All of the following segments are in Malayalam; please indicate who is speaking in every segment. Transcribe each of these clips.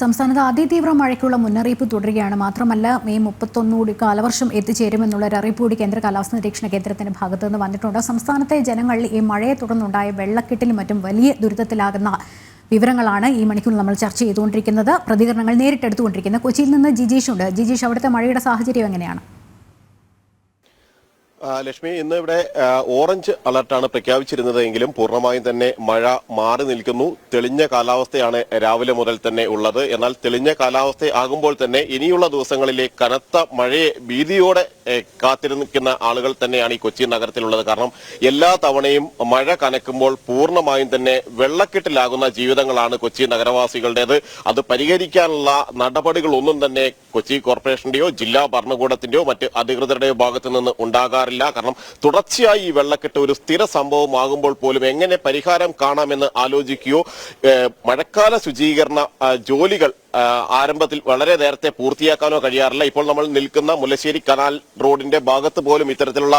Speaker 1: സംസ്ഥാനത്ത് അതിതീവ്ര മഴയ്ക്കുള്ള മുന്നറിയിപ്പ് തുടരുകയാണ്. മാത്രമല്ല മെയ് മുപ്പത്തൊന്നുകൂടി കാലവർഷം എത്തിച്ചേരുമെന്നുള്ള ഒരു അറിയിപ്പ് കൂടി കേന്ദ്ര കാലാവസ്ഥ നിരീക്ഷണ കേന്ദ്രത്തിന്റെ ഭാഗത്തു നിന്ന് വന്നിട്ടുണ്ട്. സംസ്ഥാനത്തെ ജനങ്ങൾ ഈ മഴയെ തുടർന്നുണ്ടായ വെള്ളക്കെട്ടിലും മറ്റും വലിയ ദുരിതത്തിലാകുന്ന വിവരങ്ങളാണ് ഈ മണിക്കൂർ നമ്മൾ ചർച്ച ചെയ്തുകൊണ്ടിരിക്കുന്നത്. പ്രതികരണങ്ങൾ നേരിട്ടെടുത്തുകൊണ്ടിരിക്കുന്നത് കൊച്ചിയിൽ നിന്ന് ജിജീഷ് ഉണ്ട്. ജിജീഷ് അവിടുത്തെ മഴയുടെ സാഹചര്യം എങ്ങനെയാണ്?
Speaker 2: ലക്ഷ്മി ഇന്ന് ഇവിടെ ഓറഞ്ച് അലർട്ടാണ് പ്രഖ്യാപിച്ചിരുന്നത് എങ്കിലും പൂർണമായും തന്നെ മഴ മാറി നിൽക്കുന്നു. തെളിഞ്ഞ കാലാവസ്ഥയാണ് രാവിലെ മുതൽ തന്നെ ഉള്ളത്. എന്നാൽ തെളിഞ്ഞ കാലാവസ്ഥ ആകുമ്പോൾ തന്നെ ഇനിയുള്ള ദിവസങ്ങളിലെ കനത്ത മഴയെ ഭീതിയോടെ കാത്തിരിക്കുന്ന ആളുകൾ തന്നെയാണ് ഈ കൊച്ചി നഗരത്തിലുള്ളത്. കാരണം എല്ലാ തവണയും മഴ കനക്കുമ്പോൾ പൂർണമായും തന്നെ വെള്ളക്കെട്ടിലാകുന്ന ജീവിതങ്ങളാണ് കൊച്ചി നഗരവാസികളുടേത്. അത് പരിഹരിക്കാനുള്ള നടപടികളൊന്നും തന്നെ കൊച്ചി കോർപ്പറേഷന്റെയോ ജില്ലാ ഭരണകൂടത്തിന്റെയോ മറ്റ് അധികൃതരുടെയോ ഭാഗത്തു നിന്ന് ഉണ്ടാകാറില്ല. കാരണം തുടർച്ചയായി ഈ വെള്ളക്കെട്ട് ഒരു സ്ഥിര സംഭവമാകുമ്പോൾ പോലും എങ്ങനെ പരിഹാരം കാണാമെന്ന് ആലോചിക്കുകയോ മഴക്കാല ശുചീകരണ ജോലികൾ ആരംഭത്തിൽ വളരെ നേരത്തെ പൂർത്തിയാക്കാനോ കഴിയാറില്ല. ഇപ്പോൾ നമ്മൾ നിൽക്കുന്ന മുല്ലശ്ശേരി കനാൽ റോഡിന്റെ ഭാഗത്ത് പോലും ഇത്തരത്തിലുള്ള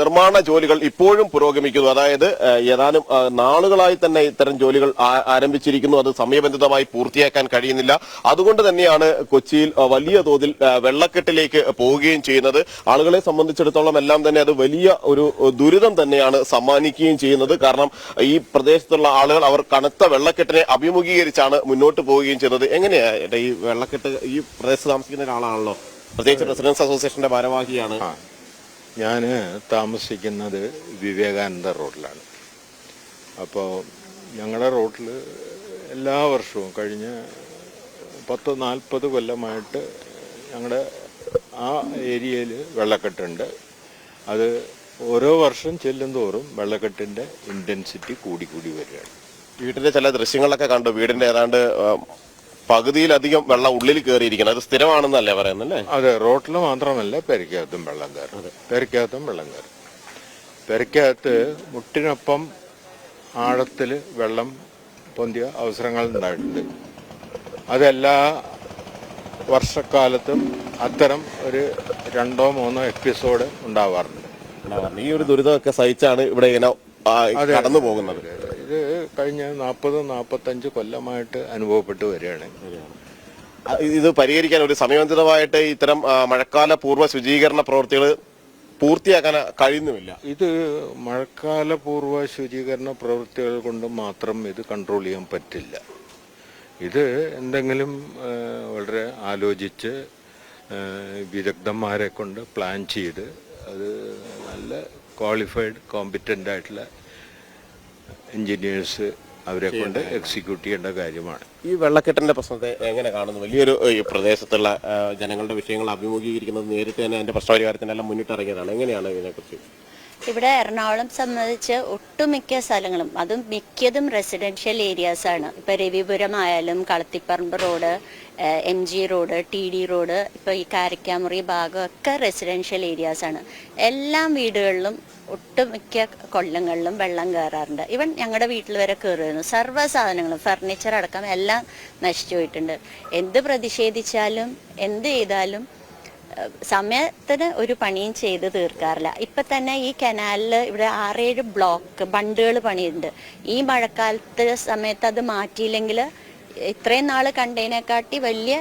Speaker 2: നിർമ്മാണ ജോലികൾ ഇപ്പോഴും പുരോഗമിക്കുന്നു. അതായത് ഏതാനും നാളുകളായി തന്നെ ഇത്തരം ജോലികൾ ആരംഭിച്ചിരിക്കുന്നു. അത് സമയബന്ധിതമായി പൂർത്തിയാക്കാൻ കഴിയുന്നില്ല. അതുകൊണ്ട് തന്നെയാണ് കൊച്ചിയിൽ വലിയ തോതിൽ വെള്ളക്കെട്ടിലേക്ക് പോവുകയും ചെയ്യുന്നത്. ആളുകളെ സംബന്ധിച്ചിടത്തോളം എല്ലാം തന്നെ അത് വലിയ ഒരു ദുരിതം തന്നെയാണ് സമ്മാനിക്കുകയും ചെയ്യുന്നത്. കാരണം ഈ പ്രദേശത്തുള്ള ആളുകൾ അവർ കനത്ത വെള്ളക്കെട്ടിനെ അഭിമുഖീകരിച്ചാണ് മുന്നോട്ട് പോവുകയും ചെയ്യുന്നത്. എങ്ങനെയാ ഏട്ടാ ഈ വെള്ളക്കെട്ട് ഈ പ്രദേശത്ത് താമസിക്കുന്ന ഒരാളാണല്ലോ. പ്രത്യേകിച്ച് റെസിഡൻസ് അസോസിയേഷന്റെ ഭാരവാഹിയാണ്.
Speaker 3: ഞാൻ താമസിക്കുന്നത് വിവേകാനന്ദ റോഡിലാണ്. അപ്പോൾ ഞങ്ങളുടെ റോഡിൽ എല്ലാ വർഷവും കഴിഞ്ഞ പത്ത് നാൽപ്പത് കൊല്ലമായിട്ട് ഞങ്ങളുടെ ആ ഏരിയയിൽ വെള്ളക്കെട്ടുണ്ട്. അത് ഓരോ വർഷം ചെല്ലും തോറും വെള്ളക്കെട്ടിന്റെ ഇന്റൻസിറ്റി കൂടി കൂടി വരികയാണ്.
Speaker 2: വീട്ടിലെ ചില ദൃശ്യങ്ങളൊക്കെ കണ്ടു. വീടിന്റെ ഏതാണ്ട് പകുതിയിലധികം വെള്ളം ഉള്ളിൽ കയറിയിരിക്കണം അത് സ്ഥിരമാണെന്നല്ലേ പറയുന്നല്ലേ?
Speaker 3: അതെ റോട്ടിൽ മാത്രമല്ല പെരക്കകത്തും വെള്ളം കയറും. പെരക്കകത്തും വെള്ളം കയറും. പെരക്കകത്ത് മുട്ടിനൊപ്പം ആഴത്തിൽ വെള്ളം പൊന്തിയ അവസരങ്ങൾ ഉണ്ടായിട്ടുണ്ട്. അതെല്ലാ വർഷക്കാലത്തും അത്തരം ഒരു രണ്ടോ മൂന്നോ എപ്പിസോഡ് ഉണ്ടാവാറുണ്ട്.
Speaker 2: ഈ ഒരു ദുരിതമൊക്കെ സഹിച്ചാണ് ഇവിടെ ഇങ്ങനെ കടന്നു പോകുന്നത്
Speaker 3: ഇത് കഴിഞ്ഞ നാൽപ്പത് നാൽപ്പത്തഞ്ച് കൊല്ലമായിട്ട് അനുഭവപ്പെട്ട് വരികയാണ്.
Speaker 2: ഇത് പരിഹരിക്കാൻ ഒരു സമയബന്ധിതമായിട്ട് ഇത്തരം മഴക്കാല പൂർവ ശുചീകരണ പ്രവൃത്തികൾ പൂർത്തിയാക്കാൻ കഴിയുന്നുമില്ല.
Speaker 3: ഇത് മഴക്കാല പൂർവ ശുചീകരണ പ്രവൃത്തികൾ കൊണ്ട് മാത്രം ഇത് കൺട്രോൾ ചെയ്യാൻ പറ്റില്ല. ഇത് എന്തെങ്കിലും വളരെ ആലോചിച്ച് വിദഗ്ധന്മാരെ കൊണ്ട് പ്ലാൻ ചെയ്ത് അത് നല്ല ക്വാളിഫൈഡ് കോമ്പിറ്റന്റ് ആയിട്ടുള്ള എൻജിനീയേഴ്സ് അവരെ കൊണ്ട് എക്സിക്യൂട്ട് ചെയ്യേണ്ട കാര്യമാണ്.
Speaker 2: ഈ വെള്ളക്കെട്ടിന്റെ പ്രശ്നത്തെ എങ്ങനെ കാണുന്നു? വലിയൊരു ഈ പ്രദേശത്തുള്ള ജനങ്ങളുടെ വിഷയങ്ങൾ അഭിമുഖീകരിക്കുന്നത് നേരിട്ട് തന്നെ അതിന്റെ പ്രശ്നപരിഹാരത്തിനെല്ലാം മുന്നിട്ടിറങ്ങിയതാണ്. എങ്ങനെയാണ് ഇതിനെക്കുറിച്ച്
Speaker 4: ഇവിടെ എറണാകുളം സംബന്ധിച്ച് ഒട്ടുമിക്ക സ്ഥലങ്ങളും അതും മിക്കതും റെസിഡൻഷ്യൽ ഏരിയാസ് ആണ്. ഇപ്പൊ രവിപുരം ആയാലും Kalathiparambu road M G road T D road ഇപ്പൊ ഈ കാരക്കാമുറി ഭാഗം ഒക്കെ റെസിഡൻഷ്യൽ ഏരിയാസ് ആണ്. എല്ലാ വീടുകളിലും ഒട്ടുമിക്ക കൊല്ലങ്ങളിലും വെള്ളം കയറാറുണ്ട് ഇവൻ ഞങ്ങളുടെ വീട്ടിൽ വരെ കയറുന്നു സർവ സാധനങ്ങളും ഫർണിച്ചർ അടക്കം എല്ലാം നശിച്ചു പോയിട്ടുണ്ട്. എന്ത് പ്രതിഷേധിച്ചാലും എന്ത് ചെയ്താലും സമയത്തിന് ഒരു പണിയും ചെയ്ത് തീർക്കാറില്ല. ഇപ്പൊ തന്നെ ഈ കനാലിൽ ഇവിടെ ആറേഴ് ബ്ലോക്ക് ബണ്ടുകൾ പണിയുണ്ട്. ഈ മഴക്കാലത്ത് സമയത്ത് അത് മാറ്റിയില്ലെങ്കിൽ ഇത്രയും നാൾ കണ്ടതിനെക്കാട്ടി വലിയ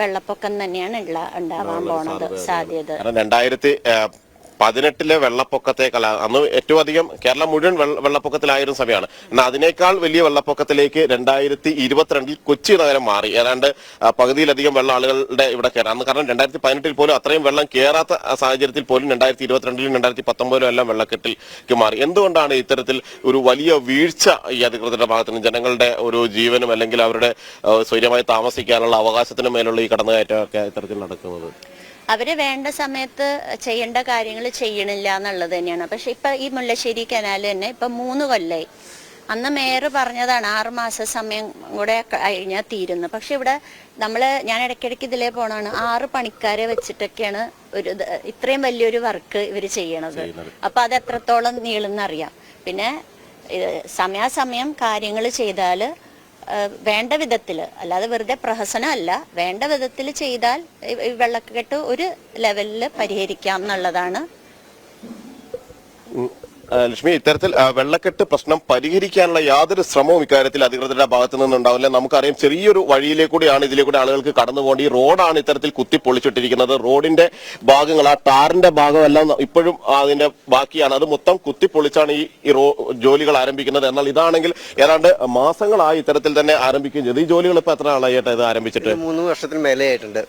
Speaker 4: വെള്ളപ്പൊക്കം തന്നെയാണ് ഉള്ള ഉണ്ടാവാൻ പോണത് സാധ്യത.
Speaker 2: രണ്ടായിരത്തി പതിനെട്ടിലെ വെള്ളപ്പൊക്കത്തെക്കാൾ അന്ന് ഏറ്റവും അധികം കേരളം മുഴുവൻ വെള്ള- വെള്ളപ്പൊക്കത്തിലായിരുന്ന സമയമാണ്. എന്നാൽ അതിനേക്കാൾ വലിയ വെള്ളപ്പൊക്കത്തിലേക്ക് രണ്ടായിരത്തി ഇരുപത്തിരണ്ടിൽ കൊച്ചി നഗരം മാറി. ഏതാണ്ട് പകുതിയിലധികം വെള്ളം ആളുകളുടെ ഇവിടെ കയറാം അന്ന് കാരണം രണ്ടായിരത്തി പതിനെട്ടിൽ പോലും അത്രയും വെള്ളം കയറാത്ത സാഹചര്യത്തിൽ പോലും രണ്ടായിരത്തി ഇരുപത്തിരണ്ടിലും രണ്ടായിരത്തി പത്തൊമ്പതിലും എല്ലാം വെള്ളക്കെട്ടിലേക്ക് മാറി. എന്തുകൊണ്ടാണ് ഇത്തരത്തിൽ ഒരു വലിയ വീഴ്ച ഈ അധികൃതരുടെ ഭാഗത്ത് നിന്ന് ജനങ്ങളുടെ ഒരു ജീവനും അല്ലെങ്കിൽ അവരുടെ സ്വൈര്യമായി താമസിക്കാനുള്ള അവകാശത്തിനും മേലുള്ള ഈ കടന്നുകയറ്റമൊക്കെ ഇത്തരത്തിൽ നടക്കുന്നത്?
Speaker 4: അവർ വേണ്ട സമയത്ത് ചെയ്യേണ്ട കാര്യങ്ങൾ ചെയ്യണില്ല എന്നുള്ളത് തന്നെയാണ്. പക്ഷെ ഇപ്പൊ ഈ മുല്ലശ്ശേരി കനാൽ തന്നെ ഇപ്പൊ മൂന്ന് കൊല്ലായി. അന്ന് മേയർ പറഞ്ഞതാണ് ആറ് മാസ സമയം കൂടെ കഴിഞ്ഞാൽ തീരുന്നു. പക്ഷെ ഇവിടെ നമ്മൾ ഞാൻ ഇടയ്ക്കിടയ്ക്ക് ഇതിലേ പോണാണ് ആറ് പണിക്കാരെ വെച്ചിട്ടൊക്കെയാണ് ഒരു ഇത്രയും വലിയൊരു വർക്ക് ഇവർ ചെയ്യണത്. അപ്പൊ അത് എത്രത്തോളം നീളുന്നറിയാം. പിന്നെ സമയാസമയം കാര്യങ്ങൾ ചെയ്താൽ വേണ്ട വിധത്തിൽ അല്ലാതെ വെറുതെ പ്രഹസനമല്ല വേണ്ട വിധത്തിൽ ചെയ്താൽ വെള്ളക്കെട്ട് ഒരു ലെവലിൽ പരിഹരിക്കാം എന്നുള്ളതാണ്.
Speaker 2: ലക്ഷ്മി ഇത്തരത്തിൽ വെള്ളക്കെട്ട് പ്രശ്നം പരിഹരിക്കാനുള്ള യാതൊരു ശ്രമവും ഇക്കാര്യത്തിൽ അധികൃതരുടെ ഭാഗത്തു നിന്നുണ്ടാവില്ല. നമുക്കറിയാം ചെറിയൊരു വഴിയിലേക്കൂടിയാണ് കൂടിയാണ് ഇതിലെ കൂടി ആളുകൾക്ക് കടന്നു പോകേണ്ടി. ഈ റോഡാണ് ഇത്തരത്തിൽ കുത്തി പൊളിച്ചിട്ടിരിക്കുന്നത് റോഡിന്റെ ഭാഗങ്ങൾ ആ ടാറിന്റെ ഭാഗമെല്ലാം ഇപ്പോഴും അതിന്റെ ബാക്കിയാണ്. അത് മൊത്തം കുത്തി പൊളിച്ചാണ് ഈ ജോലികൾ ആരംഭിക്കുന്നത്. എന്നാൽ ഇതാണെങ്കിൽ ഏതാണ്ട് മാസങ്ങളായി ഇത്തരത്തിൽ തന്നെ ആരംഭിക്കുകയും ചെയ്തു. ഈ ജോലികൾ ഇപ്പൊ എത്ര ആളായിട്ട് ഇത് ആരംഭിച്ചിട്ട്?
Speaker 5: മൂന്ന് വർഷത്തിന് മേലെ ആയിട്ടുണ്ട്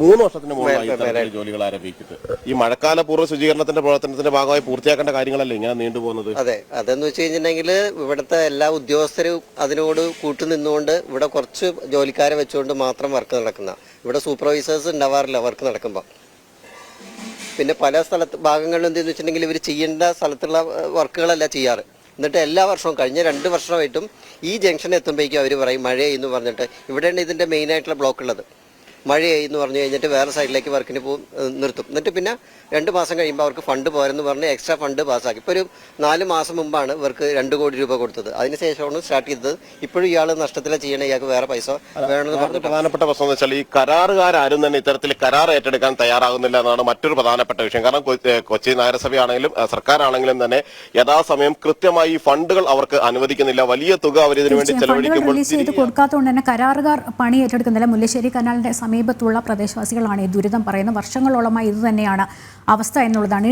Speaker 2: മൂന്ന് വർഷത്തിന് മുകളിലായി ജോലികൾ ആരംഭിച്ചിട്ട്. ഈ മഴക്കാല പൂർവ ശുചീകരണത്തിന്റെ പ്രവർത്തനത്തിന്റെ ഭാഗമായി പൂർത്തിയാക്കേണ്ട കാര്യങ്ങളല്ലേ ഇങ്ങനെ നീണ്ടുപോകുന്നത്?
Speaker 5: അതെ അതെന്ന് വെച്ച് കഴിഞ്ഞിട്ടുണ്ടെങ്കിൽ ഇവിടുത്തെ എല്ലാ ഉദ്യോഗസ്ഥരും അതിനോട് കൂട്ടുനിന്നുകൊണ്ട് ഇവിടെ കുറച്ച് ജോലിക്കാരെ വെച്ചുകൊണ്ട് മാത്രം വർക്ക് നടക്കുന്ന ഇവിടെ സൂപ്പർവൈസേഴ്സ് ഉണ്ടാവാറില്ല വർക്ക് നടക്കുമ്പോൾ പിന്നെ പല സ്ഥലത്ത് ഭാഗങ്ങളിൽ എന്തെന്ന് വെച്ചിട്ടുണ്ടെങ്കിൽ ഇവർ ചെയ്യേണ്ട സ്ഥലത്തുള്ള വർക്കുകളല്ല ചെയ്യാറ്. എന്നിട്ട് എല്ലാ വർഷവും കഴിഞ്ഞ രണ്ട് വർഷമായിട്ടും ഈ ജംഗ്ഷനിൽ എത്തുമ്പോഴേക്കും അവർ പറയും മഴ എന്ന് പറഞ്ഞിട്ട് ഇവിടെയാണ് ഇതിന്റെ മെയിനായിട്ടുള്ള ബ്ലോക്ക് ഉള്ളത്. മഴയായി എന്ന് പറഞ്ഞു കഴിഞ്ഞിട്ട് വേറെ സൈഡിലേക്ക് വർക്കിന് പോകും നിർത്തും. എന്നിട്ട് പിന്നെ രണ്ട് മാസം കഴിയുമ്പോൾ അവർക്ക് ഫണ്ട് പോരെന്ന് പറഞ്ഞ് എക്സ്ട്രാ ഫണ്ട് പാസ്സാക്കി. ഇപ്പോൾ ഒരു നാല് മാസം മുമ്പാണ് ഇവർക്ക് രണ്ട് കോടി രൂപ കൊടുത്തത്. അതിനുശേഷമാണ് സ്റ്റാർട്ട് ചെയ്തത്. ഇപ്പോഴും ഇയാൾ നഷ്ടത്തിലാണ് ചെയ്യണേ ഇയാൾക്ക് വേറെ പൈസ വേണമെന്ന് പറഞ്ഞു
Speaker 2: പ്രധാനപ്പെട്ട പ്രശ്നം എന്ന് വെച്ചാൽ ഈ കരാറുകാരും തന്നെ ഇത്തരത്തിൽ കരാർ ഏറ്റെടുക്കാൻ തയ്യാറാകുന്നില്ല എന്നാണ് മറ്റൊരു പ്രധാനപ്പെട്ട വിഷയം. കാരണം കൊച്ചി നഗരസഭയാണെങ്കിലും സർക്കാരാണെങ്കിലും തന്നെ യഥാസമയം കൃത്യമായി ഫണ്ടുകൾ അവർക്ക് അനുവദിക്കുന്നില്ല. വലിയ തുക അവർ ഇതിനു വേണ്ടി ചെലവഴിക്കുമ്പോൾ
Speaker 1: കൊടുക്കാത്തതുകൊണ്ട് തന്നെ കരാറുകാർ പണി ഏറ്റെടുക്കുന്നില്ല. മുല്ലശ്ശേരി കനാലിന്റെ സമീപത്തുള്ള പ്രദേശവാസികളാണ് ഈ ദുരിതം പറയുന്നത്. വർഷങ്ങളോളമായി ഇത് തന്നെയാണ്. അവസ്ഥ എന്നുള്ളതാണ്